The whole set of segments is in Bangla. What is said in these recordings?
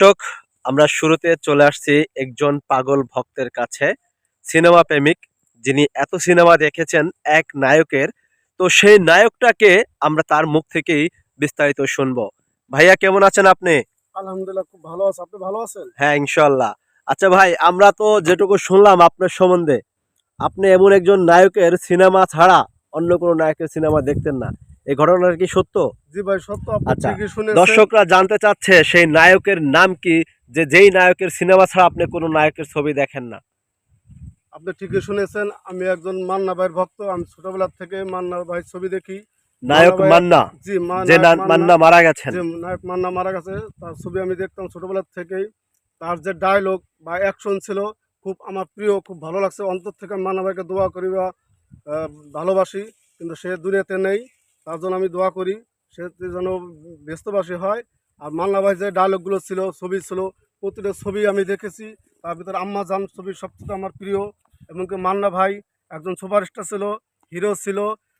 দর্শক আমরা শুরুতে চলে আসছি একজন পাগল ভক্তের কাছে সিনেমা প্রেমিক যিনি এত সিনেমা দেখেছেন এক নায়কের। তো সেই নায়কটাকে আমরা তার মুখ থেকেই বিস্তারিত শুনব। ভাইয়া কেমন আছেন আপনি? আলহামদুলিল্লাহ খুব ভালো আছে। আপনি ভালো আছেন? হ্যাঁ ইনশাল্লাহ আচ্ছা ভাই আমরা তো যেটুকু শুনলাম আপনার সম্বন্ধে আপনি এমন একজন নায়কের সিনেমা ছাড়া অন্য কোনো নায়কের সিনেমা দেখতেন না। এই ঘটনাটা কি সত্য? জি ভাই সত্য। আচ্ছা, দর্শকরা জানতে চাচ্ছে সেই নায়কের নাম কি যে যেই নায়কের সিনেমা ছাড়া আপনি কোনো নায়কের ছবি দেখেন না? আপনি ঠিকই শুনেছেন আমি একজন মান্না ভাইয়ের ভক্ত আমি ছোটবেলা থেকে মান্না ভাই ছবি দেখি। নায়ক মান্না জি যে মান্না মারা গেছেন? যে নায়ক মান্না মারা গেছে তার ছবি আমি দেখতাম ছোটবেলা থেকেই। তার যে ডায়লগ বা অ্যাকশন ছিল খুব আমার প্রিয় খুব ভালো লাগছে। অন্তর থেকে মান্না ভাইকে দোয়া করি বা ভালোবাসি কিন্তু সে দুনিয়াতে নেই। তার জন্য আমি দোয়া করি সে যেন ব্যস্তবাসী হয়। আর মান্না ভাই যে ডায়লগগুলো ছিল ছবি ছিল প্রতিটা ছবি আমি দেখেছি। তার ভিতরে আম্মা জান ছবি সবচেয়ে আমার প্রিয়। এমনকি মান্না ভাই একজন সুপারস্টার ছিল হিরো ছিল।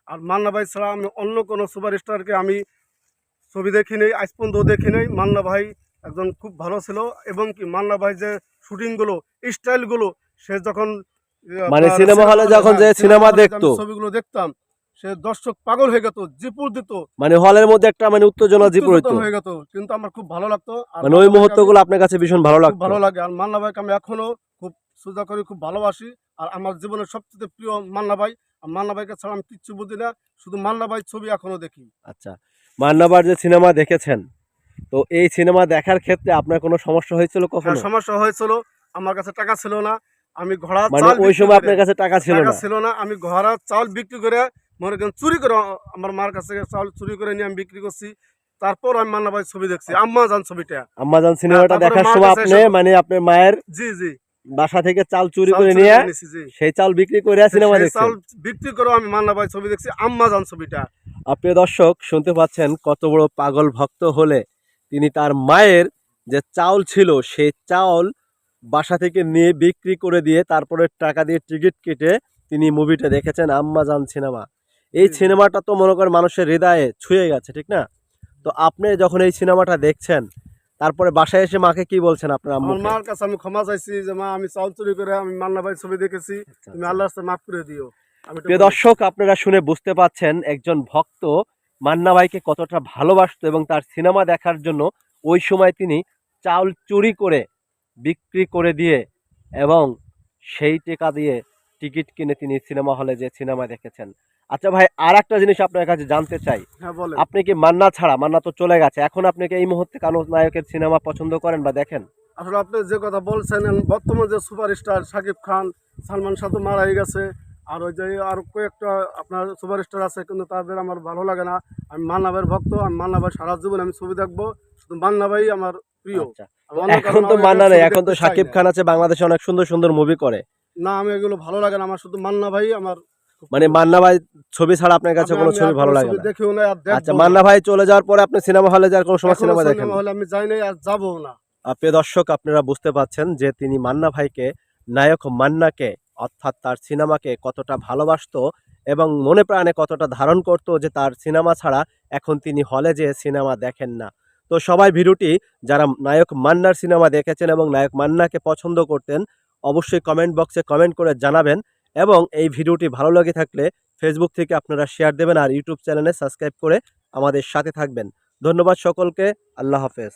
আর মান্না ভাই ছাড়া আমি অন্য কোনো সুপারস্টারকে আমি ছবি দেখি নেই আজ পর্যন্ত দেখি নেই। মান্না ভাই একজন খুব ভালো ছিল। এবং কি মান্না ভাই যে শুটিংগুলো স্টাইলগুলো সে যখন মানে সিনেমা হলে যখন যে সিনেমা দেখতো। ছবিগুলো দেখতাম সে দর্শক পাগল হয়ে গেত জিপুর দিত। মানে হলের মধ্যে একটা মানে উত্তেজনা জীবন উত্তেজিত হয়ে গেত কিন্তু আমার খুব ভালো লাগতো। আর মানে ওই মান্না মুহূর্তগুলো আপনার কাছে ভীষণ ভালো লাগতো। ভালো লাগে। আর মান্না ভাইকে আমি এখনও খুব সোজা করি খুব ভালোবাসি। আর আমার জীবনের সবচেয়ে প্রিয় মান্না ভাই। আর মান্না ভাইকে ছাড়া আমি কিচ্ছু বুঝি না শুধু মান্না ভাই ছবি এখনও দেখি। আচ্ছা মান্নাবার যে সিনেমা দেখেছেন তো এই সিনেমা দেখার ক্ষেত্রে আপনার কোনো সমস্যা হয়েছিল হ্যাঁ, কখনো? সমস্যা হয়েছিল। আমার কাছে টাকা ছিল না। আমি ঘোড়া মানে চাল ওই সময় আপনার কাছে টাকা ছিল না? ছিল না। আমি ঘোড়া চাল বিক্রি করে মনে করেন চুরি করে আমার মার কাছে চাল চুরি করে নিয়ে আমি বিক্রি করছি। তারপর আমি মান্না ভাই ছবি দেখছি আম্মা জান ছবিটা। আম্মাজান সিনেমাটা দেখার সময় আপনি মানে আপনার মায়ের জি জি। বাসা থেকে চাল চুরি করে নিয়ে সেই চাল বিক্রি করে সিনেমা সেই চাল বিক্রি করে আমি মান্না ভাই ছবি দেখছি আম্মা জান ছবিটা। আপনি দর্শক শুনতে পাচ্ছেন কত বড় পাগল ভক্ত হলে তিনি তার মায়ের যে চাউল ছিল সেই চাউল বাসা থেকে নিয়ে বিক্রি করে দিয়ে তারপরে টাকা দিয়ে টিকিট কেটে তিনি মুভিটা দেখেছেন আম্মা আম্মাজান সিনেমা এই। সিনেমাটা তো মনে করেন মানুষের হৃদয়ে ছুঁয়ে গেছে ঠিক না? তো আপনি যখন এই সিনেমাটা দেখছেন তারপরে বাসায় এসে মাকে কি বলছেন আপনার আমার মার কাছে আমি ক্ষমা চাইছি যে মা আমি চাল চুরি করে আমি মান্না ভাই ছবি দেখেছি তুমি আল্লাহর কাছে মাফ করে দিও। প্রিয় দর্শক আপনারা শুনে বুঝতে পাচ্ছেন একজন ভক্ত মান্না ভাইকে কতটা ভালোবাসত এবং তার সিনেমা দেখার জন্য ওই সময় তিনি চাউল চুরি করে বিক্রি করে দিয়ে এবং সেই টাকা দিয়ে টিকিট কিনে তিনি সিনেমা হলে যে সিনেমা দেখেছেন। আচ্ছা ভাই আর একটা জিনিস আপনার কাছে জানতে চাই। হ্যাঁ আপনি কি মান্না ছাড়া মান্না তো চলে গেছে এখন আপনি কি এই মুহূর্তে কানো নায়কের সিনেমা পছন্দ করেন বা দেখেন? আসলে আপনি যে কথা বলছেন বর্তমান যে সুপারস্টার শাকিব খান সালমান শাহ তো মারাই গেছে আর ওই যে আর কয়েকটা আপনার সুপারস্টার আছে কিন্তু তাদের আমার ভালো লাগে না। আমি মান্নাবের ভক্ত আমি মান্নাভাই সারা জীবন আমি ছবি দেখব শুধু মান্নাভাই আমার প্রিয়। আচ্ছা। এখন তো মান্না নেই এখন তো শাকিব খান আছে বাংলাদেশে অনেক সুন্দর সুন্দর মুভি করে। না আমি এগুলো ভালো লাগে না। আমার শুধু মান্না ভাই আমার মানে মান্না ভাই ছবি ছাড়া আপনার কাছে কোনো ছবি ভালো লাগে না? দেখিও না আর আচ্ছা মান্না ভাই চলে যাওয়ার পরে আপনি সিনেমা হলে যাওয়ার কোনো সময় সিনেমা দেখেন। সিনেমা হলে আমি যাই নাই আর যাব না। প্রিয় দর্শক আপনারা বুঝতে পাচ্ছেন যে তিনি মান্না ভাইকে নায়ক মান্নাকে অর্থাৎ তার সিনেমাকে কতটা ভালোবাসতো এবং মনে প্রাণে কতটা ধারণ করত যে তার সিনেমা ছাড়া এখন তিনি হলে যে সিনেমা দেখেন না। তো সবাই ভিডিওটি যারা নায়ক মান্নার সিনেমা দেখেছেন এবং নায়ক মান্নাকে পছন্দ করতেন অবশ্যই কমেন্ট বক্সে কমেন্ট করে জানাবেন এবং এই ভিডিওটি ভালো লেগে থাকলে ফেসবুক থেকে আপনারা শেয়ার দেবেন আর ইউটিউব চ্যানেলে সাবস্ক্রাইব করে আমাদের সাথে থাকবেন। ধন্যবাদ সকলকে, আল্লাহ হাফেজ।